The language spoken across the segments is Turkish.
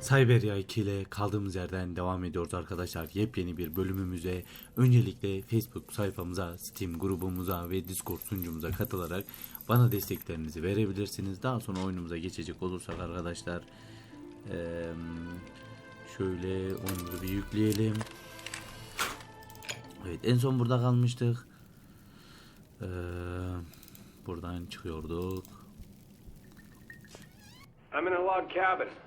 Cyberia 2 ile kaldığımız yerden devam ediyoruz arkadaşlar. Yepyeni bir bölümümüze öncelikle Facebook sayfamıza, Steam grubumuza ve Discord sunucumuza katılarak bana desteklerinizi verebilirsiniz. Daha sonra oyunumuza geçecek olursak arkadaşlar şöyle onu bir yükleyelim. Evet en son burada kalmıştık. Buradan çıkıyorduk.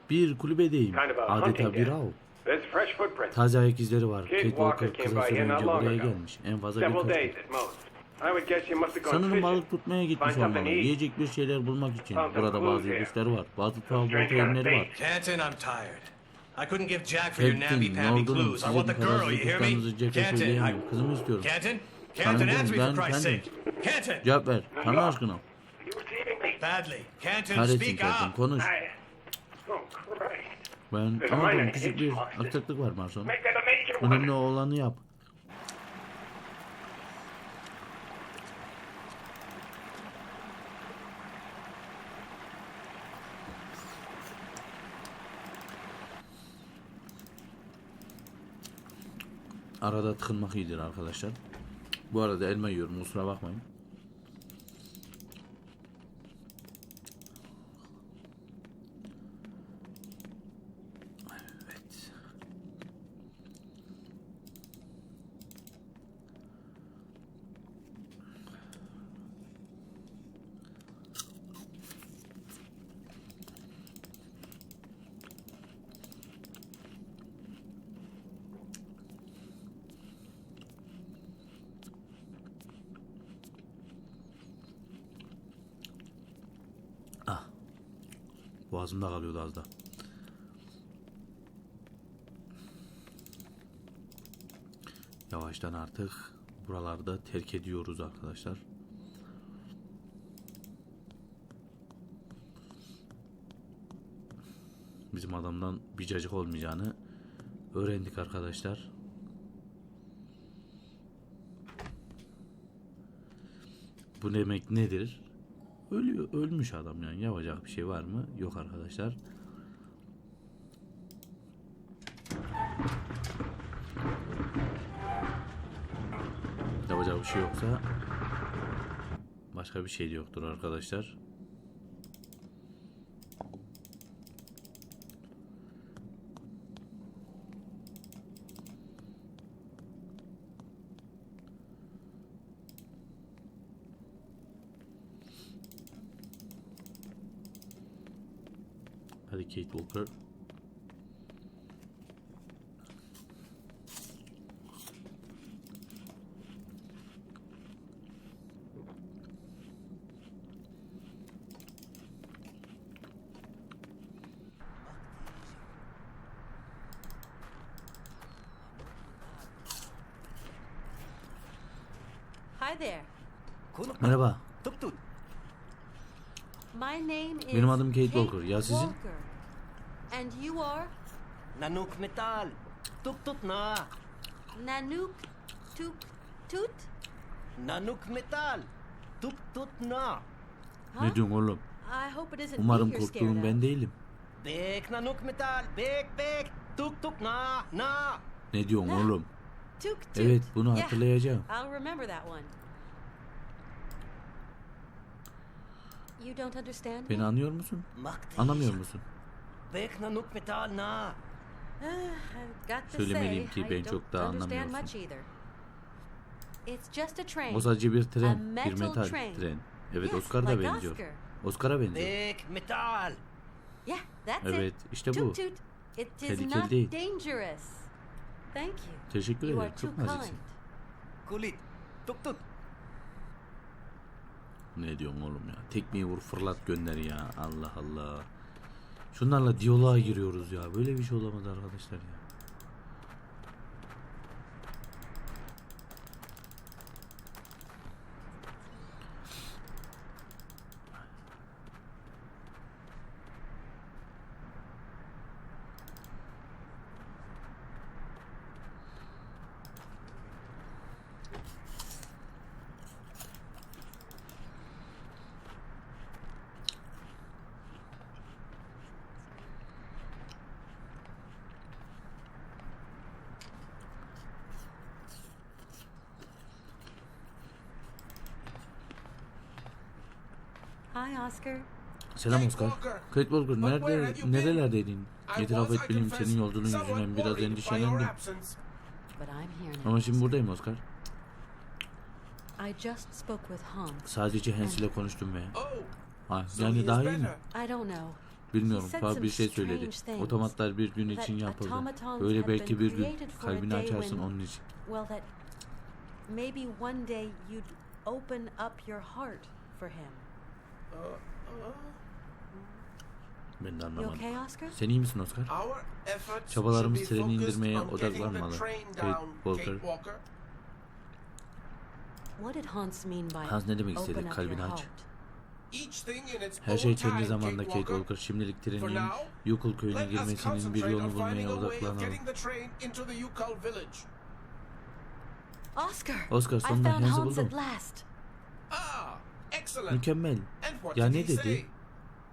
Bir kulübedeyim. Kind of a Adeta hunting bir av. There's fresh footprints. Taze ayak izleri var. Kate Walker kısa by süre here not önce long buraya ago. gelmiş. En fazla Several birkaç days gün. at most. I would guess you must have gone Sanırım fishing. balık tutmaya gitmiş Find something olmalı. Yiyecek bir şeyler bulmak için. Burada bazı ipuçları var. Bazı tuhaf olta yönleri var. bait. Canton, I'm tired. I couldn't give Jack for your namby-pamby clues. I want the girl, you hear me? Canton, I... Kızımı istiyorum. Canton? Canton, answer me for Christ's sake. Canton! Cevap ver. Tanrı aşkına. Badly. Canton, speak up! Konuş. Ben anladım. Küçük bir aksaklık var Marson. Make that a major Önemli one. olanı yap. Arada tıkınmak iyidir arkadaşlar. Bu arada elma yiyorum kusura bakmayın. Evet. Ah. Boğazımda kalıyordu az da. Yavaştan artık buralarda terk ediyoruz arkadaşlar. Bizim adamdan bir cacık olmayacağını öğrendik arkadaşlar. Bu demek nedir? Ölüyor, ölmüş adam yani. Yapacak bir şey var mı? Yok arkadaşlar. Yapacak bir şey yoksa başka bir şey de yoktur arkadaşlar. Hadi Kate Walker. Hi there. Merhaba. My name is Benim adım Kate Walker. Ya sizin? You are Nanook metal. Tut tut na. Nanook Tuk Tut? Nanook metal. Tut tut na. Ne diyorsun oğlum? I hope it isn't Umarım me you're scared korktuğum of. ben değilim. Bek nanook metal. Bek bek. Tuk tuk na na. Ne diyorsun Ne? oğlum? Tuk Tut. Evet bunu Yeah, hatırlayacağım. I'll remember that one. You don't understand Beni anlıyor musun? Anlamıyor musun? Söylemeliyim say, ki ben I çok don't da understand anlamıyorsun. much either. It's just a train. O sadece bir A tren, bir metal tren. Evet Oscar da like benziyor. Oscar. Oscar'a benziyor. Bek metal. Yeah, that's Evet, it. işte bu. Tehlikeli not değil. dangerous. Thank you. Teşekkür You ederim. are too Çok naziksin. kind. Kulit. Tuk tut. Ne diyorsun oğlum ya? Tekmeyi vur fırlat gönder ya. Allah Allah. Şunlarla diyaloğa giriyoruz ya. Böyle bir şey olamaz arkadaşlar ya. Hi, Oscar. Selam Oscar. Kate Walker nerede, nerelerdeydin? İtiraf etmeliyim senin yolculuğun yüzünden biraz endişelendim. Ama şimdi buradayım Oscar. I just spoke with Hans. Sadece Hans ile konuştum ve... Oh, Ha, yani daha iyi mi? Bilmiyorum. Some bir şey söyledi. Otomatlar bir gün için yapıldı. Böyle belki bir gün kalbini açarsın onun için. Maybe one day you'd open up your heart for him. Ben de anlamadım. Sen iyi misin Oscar? Our efforts Çabalarımız should be treni focused indirmeye on getting the odaklanmalı. train Kate down, Walker. Kate Walker. What did Hans mean by Hans ne demek istedi? up Kalbini your aç. heart? Each thing in its Her own şey time, kendi zamanında Kate Walker. Şimdilik For trenin now, Yukul köyüne Let us girmesinin bir yolunu bulmaya odaklanalım. getting the train into the Yukon village. Oscar! Oscar, I sonunda found Hans'ı Hans buldum. at last. Ah. Mükemmel. And what Ya did ne he dedi? say?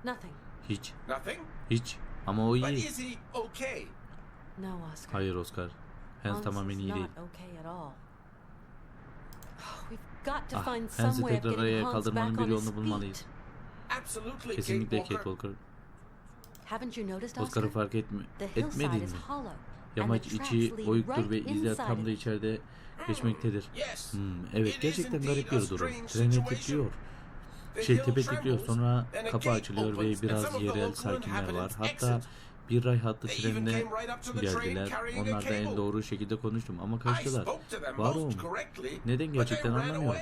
Nothing. Hiç. Nothing? Hiç. Ama o But iyi. is he okay? No, Oscar. Hayır Oscar. Hans tamamen iyi not değil. okay at all. We've got to Ah, of tekrar Hans kaldırmanın back bir on his yolunu bulmalıyız. feet. Absolutely, Kesinlikle Kate Walker. Walker. Haven't you noticed, Oscar'ı Oscar? fark etme, The hillside etmedin is mi? Yamaç içi oyuktur ve right izler inside tam da içeride geçmektedir. Yes. Hmm, evet gerçekten garip bir durum. situation. titriyor. Şey tepe titriyor sonra kapı açılıyor ve biraz yerel sakinler var. Hatta bir ray hattı trenine came right up to the train geldiler. carrying a Onlar da en cable. doğru şekilde konuştum ama I kaçtılar. spoke to them Var oğlum. correctly, Neden gerçekten anlamıyorum.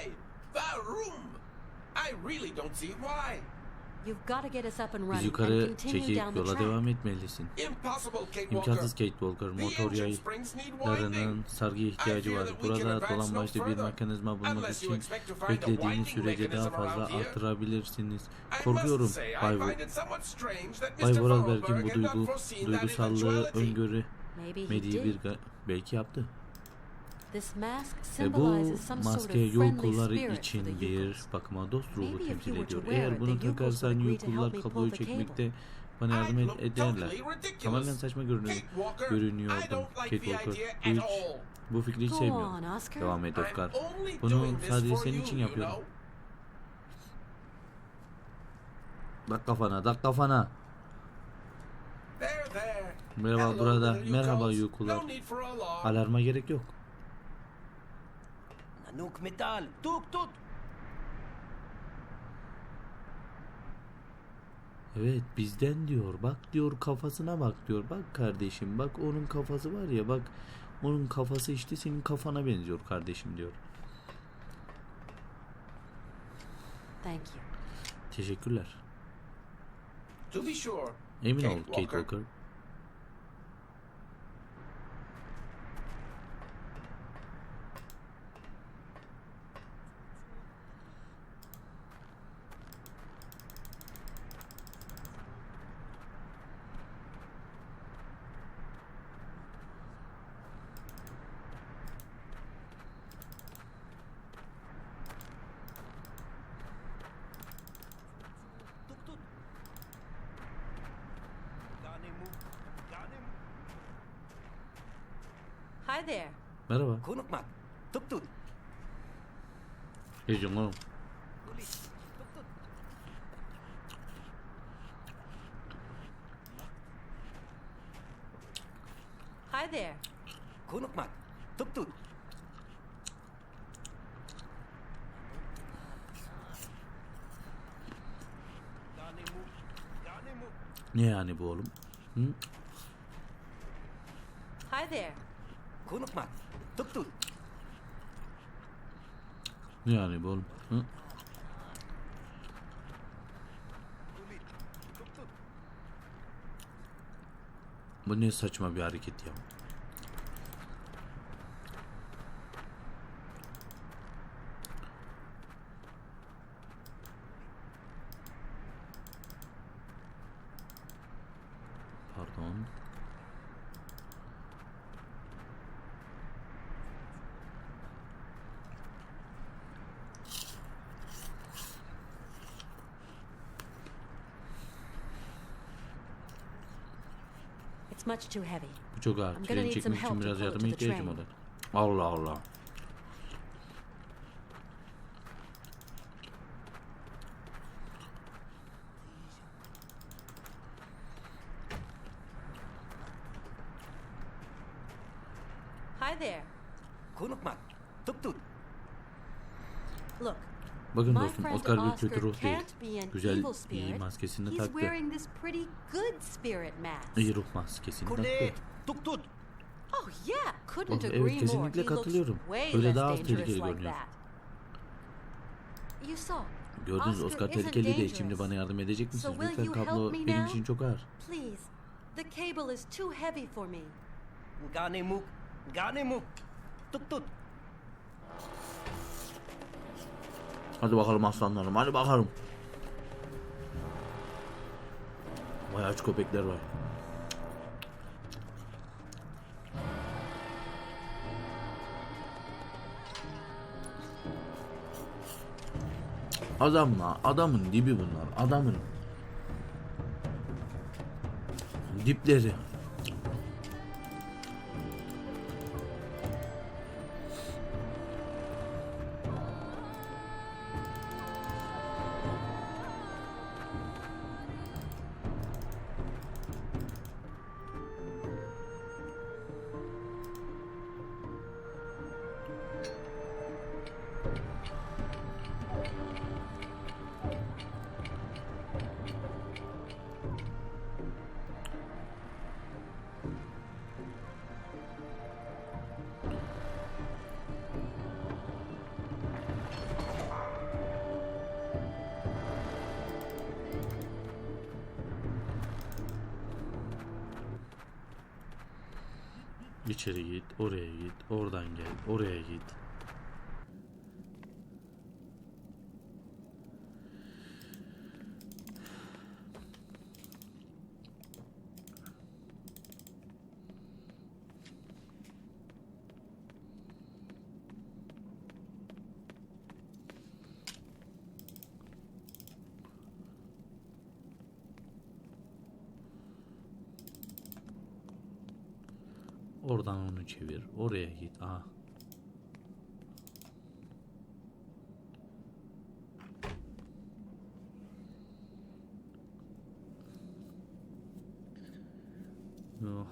Biz yukarı çekip yola devam etmelisin. Impossible, Kate Walker. İmkansız Kate Walker. Motor yaylarının sargıya ihtiyacı var. Burada no dolambaçlı bir mekanizma bulmak için beklediğiniz sürece daha fazla arttırabilirsiniz. Korkuyorum Bay, Bay. Vorarlberg'in bu duygu, duygusallığı eventuality. öngörü Maybe he mediği did. bir belki yaptı. This mask Ve bu symbolizes some sort of maske for için bir bakıma dost ruhu Maybe if temsil you were to ediyor. wear Eğer it, bunu takarsan Yukullar me pull kabloyu the çekmekte bana I yardım look ederler. Tamamen saçma görünüyor, görünüyordum don't like Kate the Walker. idea Bu, at hiç, all. bu fikri hiç sevmiyorum. Devam et Oscar. I'm only Bunu doing this sadece for senin you, için you yapıyorum. know. Tak kafana, tak kafana. Merhaba burada. Merhaba. Yukullar. Alarm. Alarma gerek yok. Nanook metal. Tuk tut. Evet bizden diyor. Bak diyor kafasına bak diyor. Bak kardeşim bak onun kafası var ya bak onun kafası işte senin kafana benziyor kardeşim diyor. Thank you. Teşekkürler. To be sure. Emin Kate ol Kate Walker. Walker. Tuk tut. Gane mu. Gane mu. Hi there. Merhaba. Kunuk mak. Tuk. Tuk tut. Hi there. Kunuk mak. Tuk. Ne yani bu oğlum? Hı? Hi there. Kunuk mak. Tuk tut. Yani oğlum? Hı? Bu ne saçma bir hareket ya. Bu çok ağır. Tren çekmek için biraz yardıma ihtiyacım olacak. Allah Allah. Hi there. Kunukman. Tuk tuk. Look, Bakın My dostum friend Oscar bir kötü ruh değil. can't be an Güzel spirit. maskesini He's taktı. wearing this pretty good spirit mask. İyi ruh maskesini taktı. Tuk tuk. Oh yeah, couldn't evet, agree more. kesinlikle He looks katılıyorum. way Öyle less daha az dangerous tehlikeli like görünüyor. that. You saw. Gördünüz Oscar isn't tehlikeli değil. dangerous. Şimdi bana yardım edecek So misiniz? will Lütfen you help kablo me benim now? için çok ağır. Please. The cable is too heavy for me. Gane muk. Gane muk. Tuk tuk. Hadi bakalım aslanlarım. Hadi bakalım. Vay aç köpekler var. Adamla adamın dibi bunlar. Adamın dipleri. İçeri git, oraya git, oradan gel, oraya git. Oradan onu çevir. Oraya git. Aha.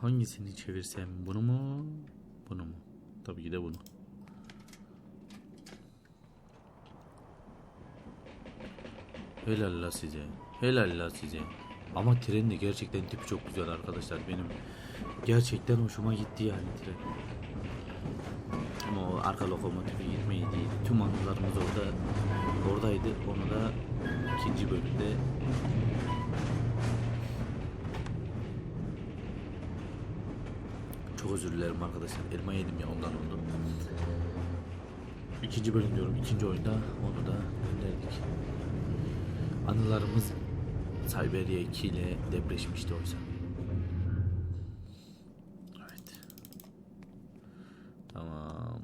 Hangisini çevirsem? Bunu mu? Bunu mu? Tabii ki de bunu. Helal la size. Helal la size. Ama trenin de gerçekten tipi çok güzel arkadaşlar. Benim gerçekten hoşuma gitti yani tren. Ama o arka lokomotifi gitmeydi. Tüm anılarımız orada oradaydı. Onu da ikinci bölümde çok özür dilerim arkadaşlar. Elma yedim ya ondan oldu. İkinci bölüm diyorum. ikinci oyunda onu da gönderdik. Anılarımız Siberia 2 ile depreşmişti oysa. Evet. Tamam.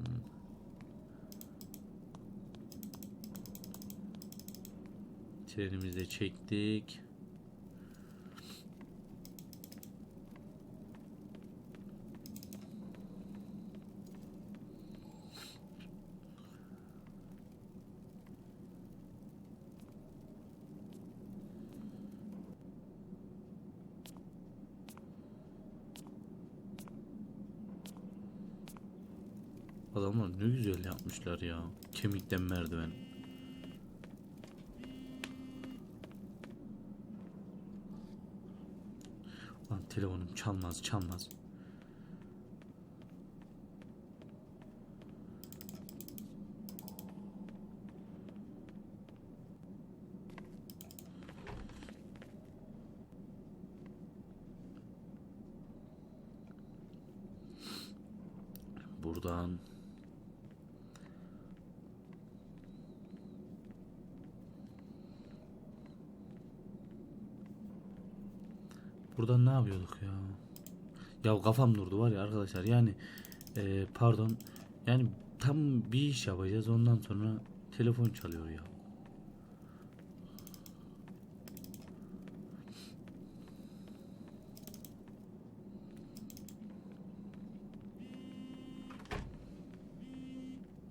Trenimizi çektik. Adamlar ne güzel yapmışlar ya. Kemikten merdiven. Lan telefonum çalmaz çalmaz. Buradan Buradan ne yapıyorduk ya? Ya kafam durdu var ya arkadaşlar yani e, pardon yani tam bir iş yapacağız ondan sonra telefon çalıyor ya.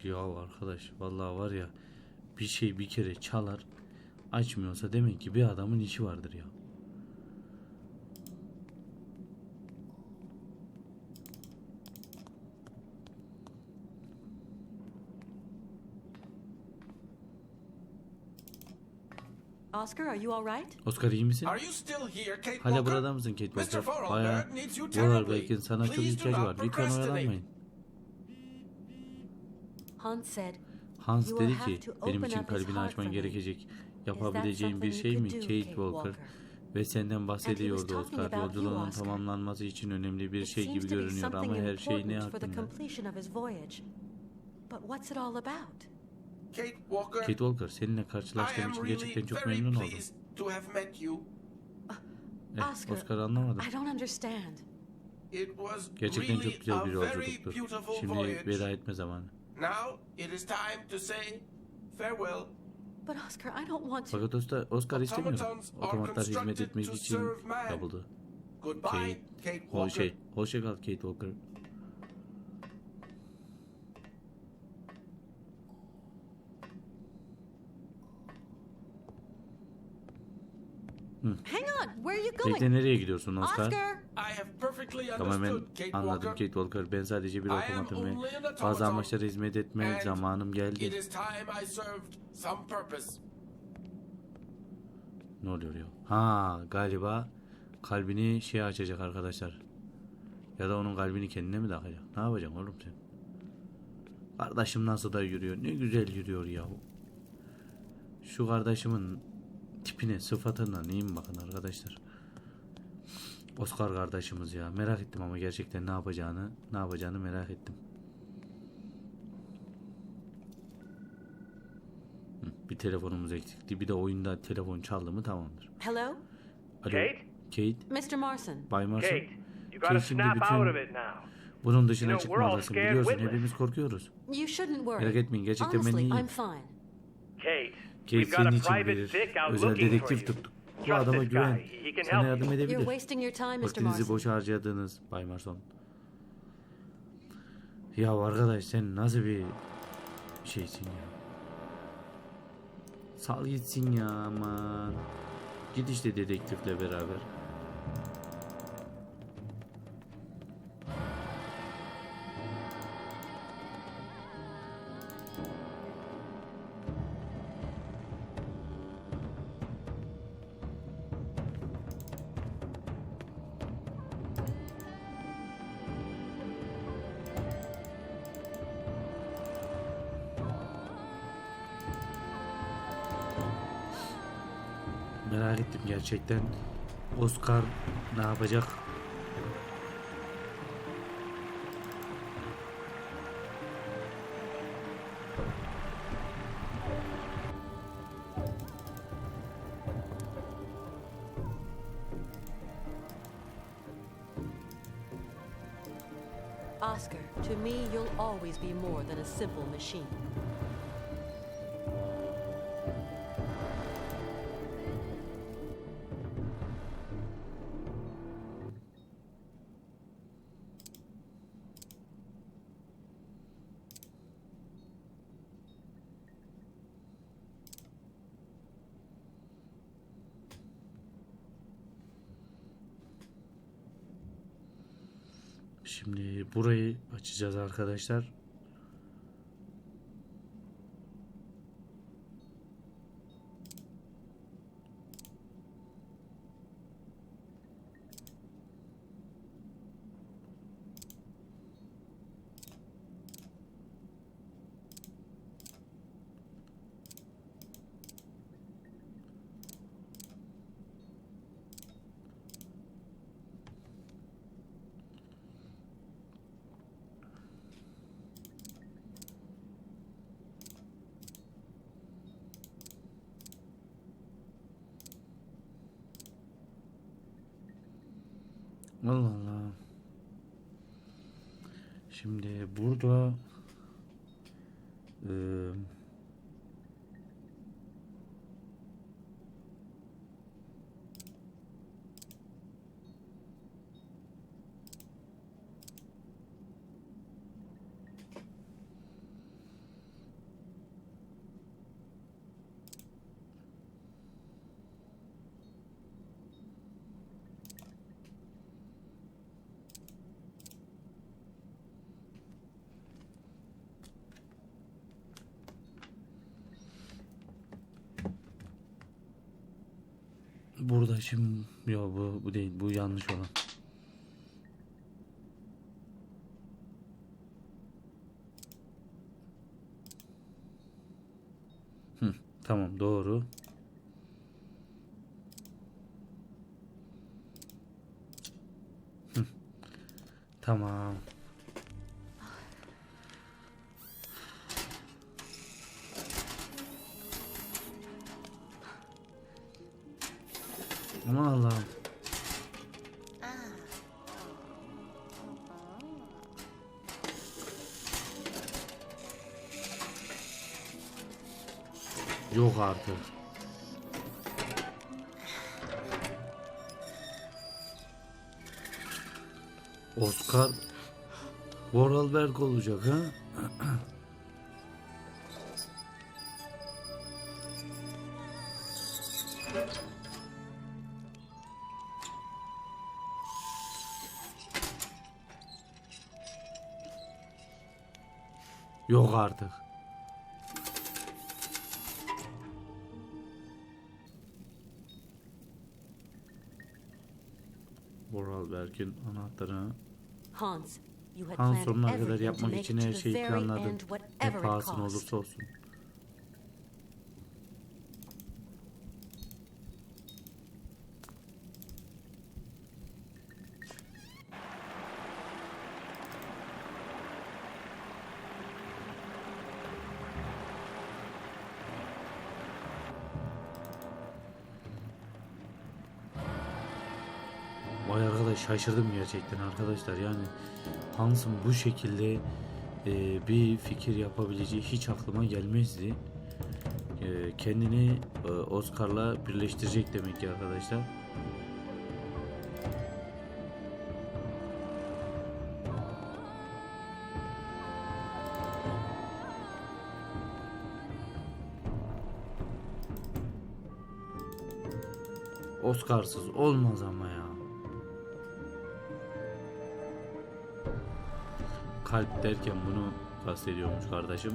Ya arkadaş vallahi var ya bir şey bir kere çalar açmıyorsa demek ki bir adamın işi vardır ya. Oscar, are you all right? Oscar iyi misin? Are you still here, Kate Hala Walker? burada mısın Kate Mr. Walker? Bayağı terribly. sana çok Please do ihtiyacı not var. Lütfen procrastinate. oyalanmayın. Hans said, Hans You dedi ki to benim open için kalbini heart açman gerekecek. Yapabileceğin bir şey you mi Kate Walker? Ve senden bahsediyordu talking Oscar. Yolculuğunun Oscar. tamamlanması için önemli bir It şey seems gibi to be görünüyor ama her şey ne hakkında? Kate Walker, Kate Walker seninle I karşılaştığım am için really gerçekten çok very memnun oldum. pleased to have met you. Eh, Oscar, Oscar anlamadım. I don't understand. It was Gerçekten really çok güzel bir a very yolculuktu. beautiful Şimdi voyage. veda etme zamanı. Now it is time to say farewell. But Oscar, I don't want to. Fakat Oscar, Oscar istemiyor. Automatons are Otomatlar hizmet etmek to için serve man. yapıldı. Goodbye, Kate, Kate Walker. şey, hoşça kal Kate Walker. Hang on, where are you going? Bekle nereye gidiyorsun Oscar? Oscar! I have perfectly Tamamen understood, Kate anladım. Kate Walker. Ben sadece bir I am otomatım ve bazı amaçlara hizmet etme And zamanım It geldi. is time I served some purpose. Ne oluyor ya? Ha galiba kalbini şey açacak arkadaşlar. Ya da onun kalbini kendine mi takacak? Ne yapacaksın oğlum sen? Kardeşim nasıl da yürüyor? Ne güzel yürüyor ya. Şu kardeşimin tipine, sıfatına neyin bakın arkadaşlar. Oscar kardeşimiz ya. Merak ettim ama gerçekten ne yapacağını, ne yapacağını merak ettim. Bir telefonumuz eksikti. Bir de oyunda telefon çaldı mı tamamdır. Hello? Alo. Kate? Kate. Mr. Marson. Bay Marson. Kate, you gotta Kate şimdi snap out of bütün it now. bunun dışına çıkmalısın. scared Biliyorsun hepimiz korkuyoruz. You shouldn't worry. Merak etmeyin, gerçekten ben Honestly, iyiyim. I'm fine. Kate, Kate we've got a senin için private bir dick out özel looking for dedektif you. tuttuk. Bu Trust adama this güven. guy. He can Sana yardım edebilir. wasting your time, Mr. Vaktinizi boşa harcadınız Bay Marson. Ya arkadaş sen nasıl bir şeysin ya. Sal gitsin ya aman. Git işte dedektifle beraber. Gerçekten. Oscar ne yapacak? Oscar, to me, you'll always be more than a simple machine. Burayı açacağız arkadaşlar. Allah Allah. Şimdi burada eee burada şimdi yok bu bu değil bu yanlış olan. Hı, tamam doğru. Hı, tamam. Aman Allah'ım. Yok artık. Oscar Vorarlberg olacak ha? Yok artık. Vorarlberg'in anahtarını Hans, you had Han planned sonuna kadar everything to yapmak make için her şeyi very planladım. end, Ne pahasına cost. olursa olsun. Arkadaş şaşırdım gerçekten arkadaşlar yani Hans'ın bu şekilde e, bir fikir yapabileceği hiç aklıma gelmezdi. E, kendini e, Oscar'la birleştirecek demek ki arkadaşlar. Oscar'sız olmaz ama ya. Kalp derken bunu kastediyormuş kardeşim.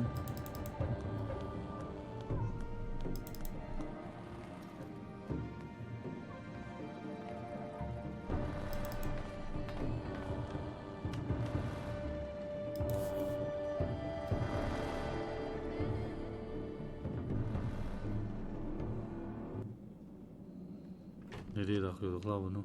Nereye takıyorduk la bunu?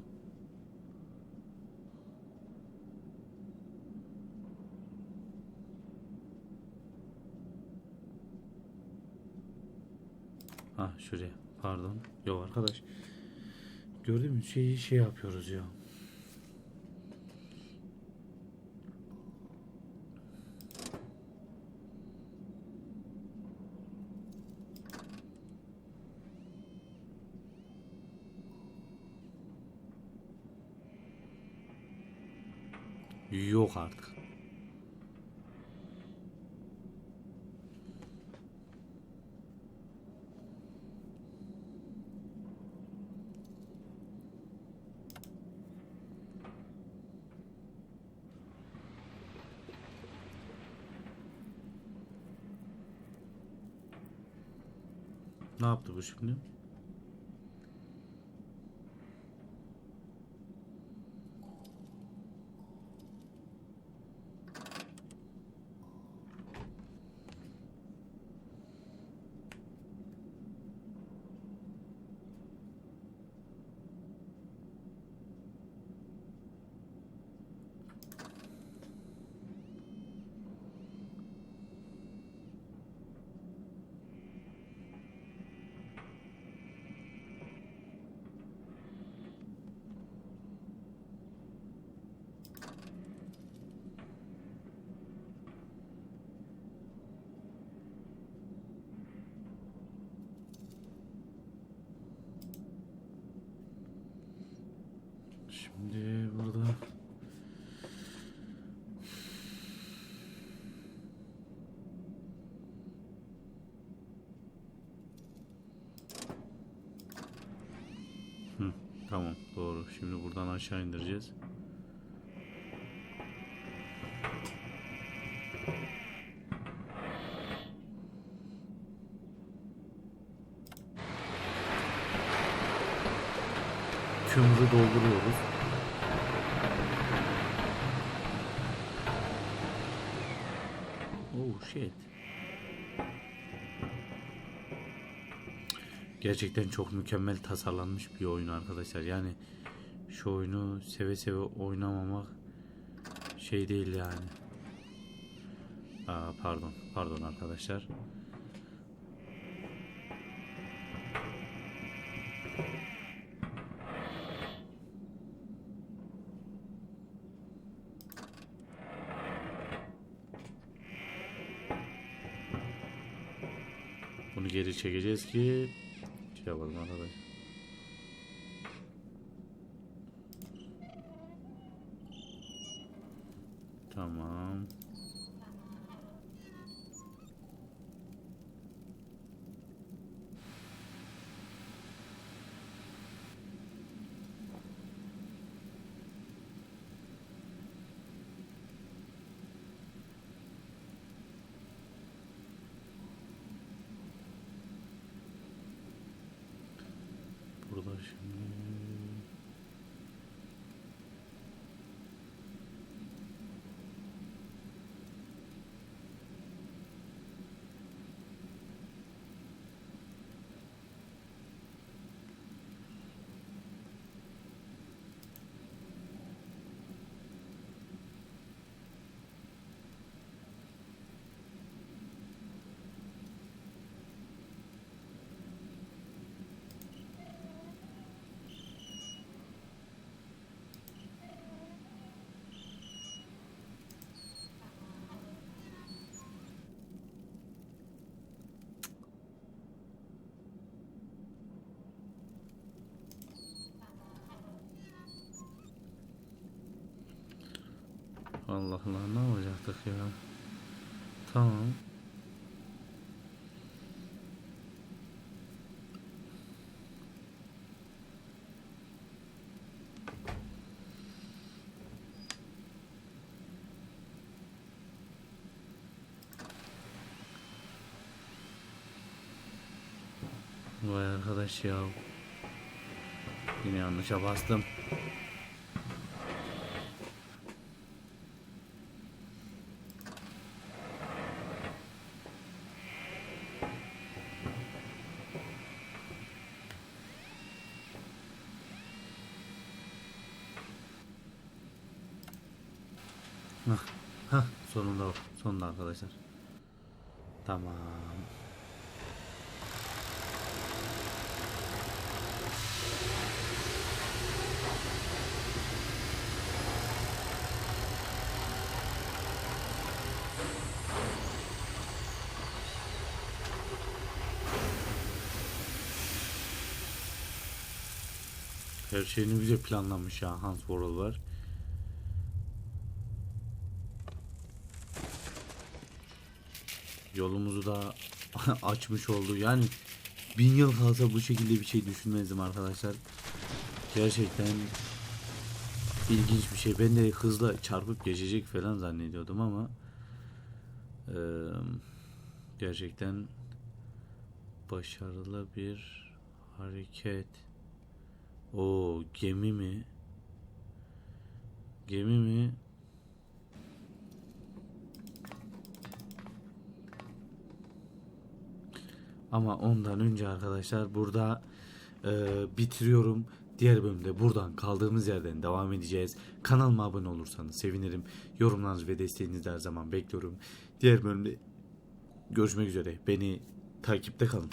Ha şuraya. Pardon. Yok arkadaş. Gördüğümüz şeyi şey yapıyoruz ya. Yok artık. Ne yaptı bu şimdi burada Hı, tamam doğru. Şimdi buradan aşağı indireceğiz. Canımızı dolduruyoruz. Oh shit. Gerçekten çok mükemmel tasarlanmış bir oyun arkadaşlar. Yani şu oyunu seve seve oynamamak şey değil yani. Aa, pardon, pardon arkadaşlar. Bunu geri çekeceğiz ki şey yapalım arkadaşlar. Tamam. Burada şimdi Allah Allah ne olacaktık ya? Tamam. Vay arkadaş ya. Yine yanlışa bastım. Hah, hah, sonunda o. Sonunda arkadaşlar. Tamam. Her şeyini güzel planlamış ya Hans Worrell var. Yolumuzu da açmış oldu. Yani bin yıl kalsa bu şekilde bir şey düşünmezdim arkadaşlar. Gerçekten ilginç bir şey. Ben de hızla çarpıp geçecek falan zannediyordum ama eee, gerçekten başarılı bir hareket. O gemi mi? Gemi mi? Ama ondan önce arkadaşlar burada e, bitiriyorum. Diğer bölümde buradan kaldığımız yerden devam edeceğiz. Kanalıma abone olursanız sevinirim. Yorumlarınız ve desteğinizi de her zaman bekliyorum. Diğer bölümde görüşmek üzere. Beni takipte kalın.